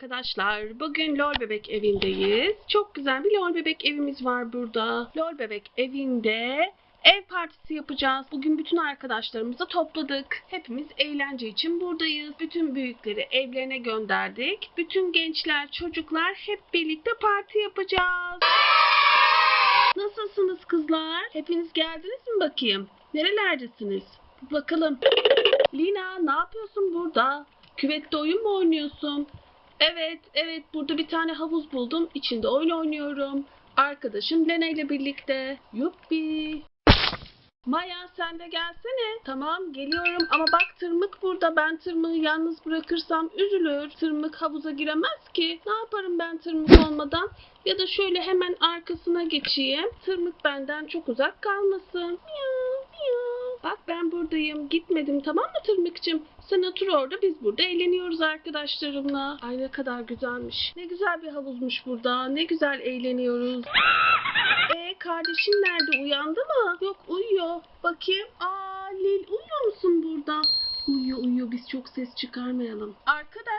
arkadaşlar. Bugün Lol Bebek evindeyiz. Çok güzel bir Lol Bebek evimiz var burada. Lol Bebek evinde ev partisi yapacağız. Bugün bütün arkadaşlarımızı topladık. Hepimiz eğlence için buradayız. Bütün büyükleri evlerine gönderdik. Bütün gençler, çocuklar hep birlikte parti yapacağız. Nasılsınız kızlar? Hepiniz geldiniz mi bakayım? Nerelerdesiniz? Bakalım. Lina ne yapıyorsun burada? Küvette oyun mu oynuyorsun? Evet, evet burada bir tane havuz buldum. İçinde oyun oynuyorum. Arkadaşım Lena ile birlikte. Yuppi. Maya sen de gelsene. Tamam geliyorum ama bak tırmık burada. Ben tırmığı yalnız bırakırsam üzülür. Tırmık havuza giremez ki. Ne yaparım ben tırmık olmadan? Ya da şöyle hemen arkasına geçeyim. Tırmık benden çok uzak kalmasın. Miyav. Bak ben buradayım. Gitmedim tamam mı tırmıkçım? Sen otur orada biz burada eğleniyoruz arkadaşlarımla. Ay ne kadar güzelmiş. Ne güzel bir havuzmuş burada. Ne güzel eğleniyoruz. E kardeşin nerede? Uyandı mı? Yok uyuyor. Bakayım. Aa Lil uyuyor musun burada? Uyuyor uyuyor biz çok ses çıkarmayalım.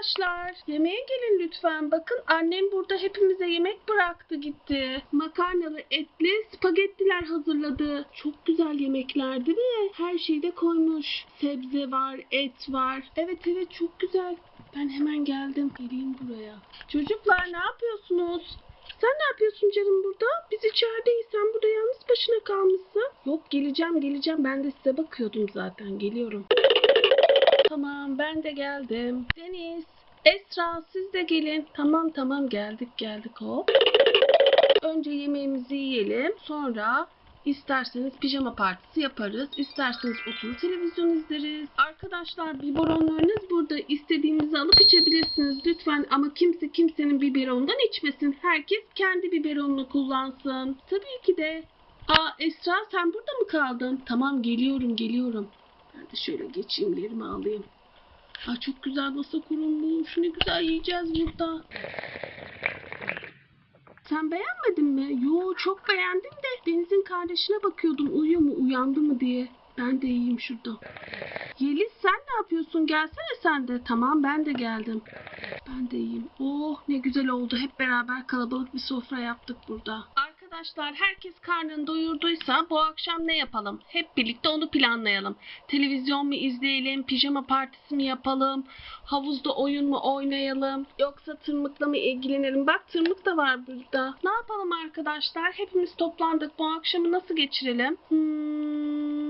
Arkadaşlar yemeğe gelin lütfen. Bakın annem burada hepimize yemek bıraktı gitti. Makarnalı etli spagettiler hazırladı. Çok güzel yemekler değil mi? Her şeyi de koymuş. Sebze var, et var. Evet evet çok güzel. Ben hemen geldim. Geleyim buraya. Çocuklar ne yapıyorsunuz? Sen ne yapıyorsun canım burada? Biz içerideyiz. Sen burada yalnız başına kalmışsın. Yok geleceğim geleceğim. Ben de size bakıyordum zaten. Geliyorum. Tamam ben de geldim. Deniz, Esra siz de gelin. Tamam tamam geldik geldik hop. Önce yemeğimizi yiyelim. Sonra isterseniz pijama partisi yaparız. İsterseniz oturup televizyon izleriz. Arkadaşlar biberonlarınız burada. İstediğinizi alıp içebilirsiniz lütfen. Ama kimse kimsenin biberondan içmesin. Herkes kendi biberonunu kullansın. Tabii ki de. Aa Esra sen burada mı kaldın? Tamam geliyorum geliyorum. De şöyle geçeyim yerime alayım. Aa, çok güzel masa kurulmuş. Ne güzel yiyeceğiz burada. Sen beğenmedin mi? Yo çok beğendim de Deniz'in kardeşine bakıyordum uyuyor mu uyandı mı diye. Ben de iyiyim şurada. Yeliz sen ne yapıyorsun? Gelsene sen de. Tamam ben de geldim. Ben de iyiyim. Oh ne güzel oldu. Hep beraber kalabalık bir sofra yaptık burada. Arkadaşlar herkes karnını doyurduysa bu akşam ne yapalım? Hep birlikte onu planlayalım. Televizyon mu izleyelim? Pijama partisi mi yapalım? Havuzda oyun mu oynayalım? Yoksa tırmıkla mı ilgilenelim? Bak tırmık da var burada. Ne yapalım arkadaşlar? Hepimiz toplandık. Bu akşamı nasıl geçirelim? Hmm,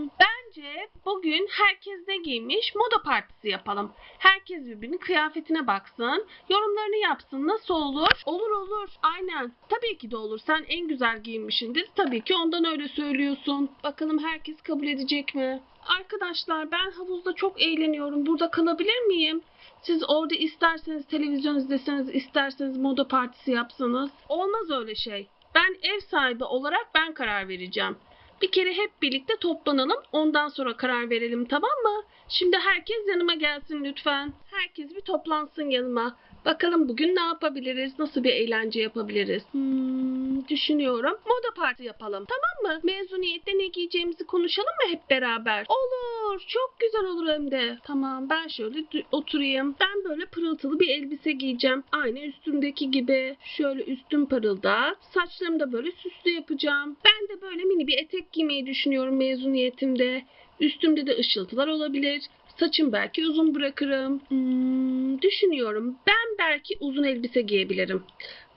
bence bugün herkes ne giymiş? Moda partisi yapalım. Herkes birbirinin kıyafetine baksın. Yorumlarını yapsın. Nasıl olur? Olur olur. Aynen. Tabii ki de olur. Sen en güzel giyinmişsindir. Tabii ki ondan öyle söylüyorsun. Bakalım herkes kabul edecek mi? Arkadaşlar ben havuzda çok eğleniyorum. Burada kalabilir miyim? Siz orada isterseniz televizyon izleseniz, isterseniz moda partisi yapsanız. Olmaz öyle şey. Ben ev sahibi olarak ben karar vereceğim. Bir kere hep birlikte toplanalım. Ondan sonra karar verelim tamam mı? Şimdi herkes yanıma gelsin lütfen. Herkes bir toplansın yanıma. Bakalım bugün ne yapabiliriz? Nasıl bir eğlence yapabiliriz? Hmm, düşünüyorum. Moda parti yapalım. Tamam mı? Mezuniyette ne giyeceğimizi konuşalım mı hep beraber? Olur. Çok güzel olur hem de. Tamam ben şöyle oturayım. Ben böyle pırıltılı bir elbise giyeceğim. Aynı üstümdeki gibi. Şöyle üstüm pırıldak. Saçlarımı da böyle süslü yapacağım. Ben de böyle mini bir etek giymeyi düşünüyorum mezuniyetimde. Üstümde de ışıltılar olabilir. Saçım belki uzun bırakırım. Hmm, düşünüyorum. Ben belki uzun elbise giyebilirim.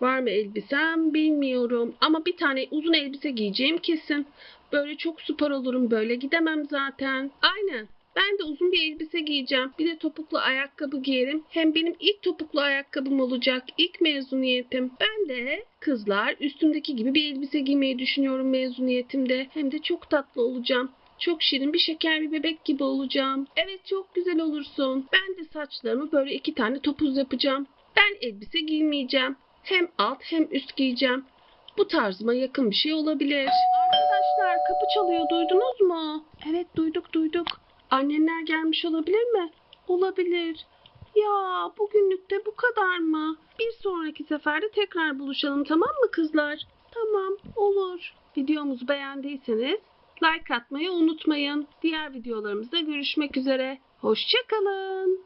Var mı elbisem bilmiyorum. Ama bir tane uzun elbise giyeceğim kesin. Böyle çok spor olurum. Böyle gidemem zaten. Aynen. Ben de uzun bir elbise giyeceğim. Bir de topuklu ayakkabı giyerim. Hem benim ilk topuklu ayakkabım olacak. İlk mezuniyetim. Ben de kızlar üstümdeki gibi bir elbise giymeyi düşünüyorum mezuniyetimde. Hem de çok tatlı olacağım. Çok şirin bir şeker bir bebek gibi olacağım. Evet çok güzel olursun. Ben de saçlarımı böyle iki tane topuz yapacağım. Ben elbise giymeyeceğim. Hem alt hem üst giyeceğim. Bu tarzıma yakın bir şey olabilir. Arkadaşlar kapı çalıyor duydunuz mu? Evet duyduk duyduk. Annenler gelmiş olabilir mi? Olabilir. Ya bugünlük de bu kadar mı? Bir sonraki seferde tekrar buluşalım tamam mı kızlar? Tamam olur. Videomuzu beğendiyseniz like atmayı unutmayın. Diğer videolarımızda görüşmek üzere. Hoşçakalın.